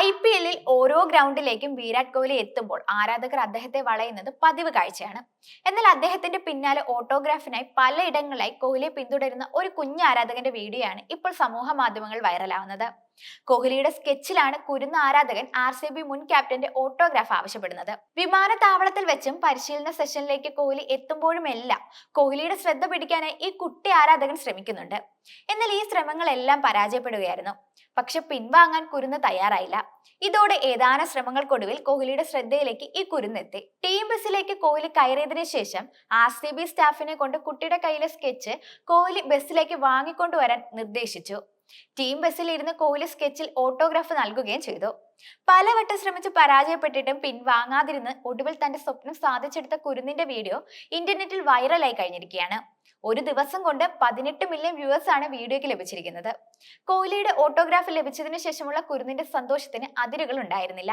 I P എല്ലിൽ ഓരോ ഗ്രൗണ്ടിലേക്കും വിരാട് കോഹ്ലി എത്തുമ്പോൾ ആരാധകർ അദ്ദേഹത്തെ വളയുന്നത് പതിവ് കാഴ്ചയാണ്. എന്നാൽ അദ്ദേഹത്തിന്റെ പിന്നാലെ ഓട്ടോഗ്രാഫിനായി പലയിടങ്ങളിലായി കോഹ്ലിയെ പിന്തുടരുന്ന ഒരു കുഞ്ഞു ആരാധകന്റെ വീഡിയോ ആണ് ഇപ്പോൾ സമൂഹ മാധ്യമങ്ങൾ വൈറലാവുന്നത്. കോഹ്ലിയുടെ സ്കെച്ചിലാണ് കുരുന്ന ആരാധകൻ ആർ സി ബി മുൻ ക്യാപ്റ്റന്റെ ഓട്ടോഗ്രാഫ് ആവശ്യപ്പെടുന്നത്. വിമാനത്താവളത്തിൽ വെച്ചും പരിശീലന സെഷനിലേക്ക് കോഹ്ലി എത്തുമ്പോഴുമെല്ലാം കോഹ്ലിയുടെ ശ്രദ്ധ പിടിക്കാനായി ഈ കുട്ടി ആരാധകൻ ശ്രമിക്കുന്നുണ്ട്. എന്നാൽ ഈ ശ്രമങ്ങളെല്ലാം പരാജയപ്പെടുകയായിരുന്നു. പക്ഷെ പിൻവാങ്ങാൻ കുരുന്ന് തയ്യാറായില്ല. ഇതോടെ ഏതാനും ശ്രമങ്ങൾക്കൊടുവിൽ കോഹ്ലിയുടെ ശ്രദ്ധയിലേക്ക് ഈ കുരുന്നെത്തി. ടീം ബസ്സിലേക്ക് കോഹ്ലി കയറിയതിനു ശേഷം ആർ സി ബി സ്റ്റാഫിനെ കൊണ്ട് കുട്ടിയുടെ കയ്യിലെ സ്കെച്ച് കോഹ്ലി ബസ്സിലേക്ക് വാങ്ങിക്കൊണ്ടുവരാൻ നിർദ്ദേശിച്ചു. ടീം ബസ്സിൽ ഇരുന്ന് കോഹ്ലി സ്കെച്ചിൽ ഓട്ടോഗ്രാഫ് നൽകുകയും ചെയ്തു. പലവട്ടം ശ്രമിച്ച് പരാജയപ്പെട്ടിട്ടും പിൻവാങ്ങാതിരുന്ന് ഒടുവിൽ തന്റെ സ്വപ്നം സാധിച്ചെടുത്ത കുരുന്നിന്റെ വീഡിയോ ഇന്റർനെറ്റിൽ വൈറലായി കഴിഞ്ഞിരിക്കുകയാണ്. ഒരു ദിവസം കൊണ്ട് പതിനെട്ട് മില്യൺ വ്യൂവേഴ്സ് ആണ് വീഡിയോയ്ക്ക് ലഭിച്ചിരിക്കുന്നത്. കോഹ്ലിയുടെ ഓട്ടോഗ്രാഫ് ലഭിച്ചതിനു ശേഷമുള്ള കുരുന്നിന്റെ സന്തോഷത്തിന് അതിരുകൾ ഉണ്ടായിരുന്നില്ല.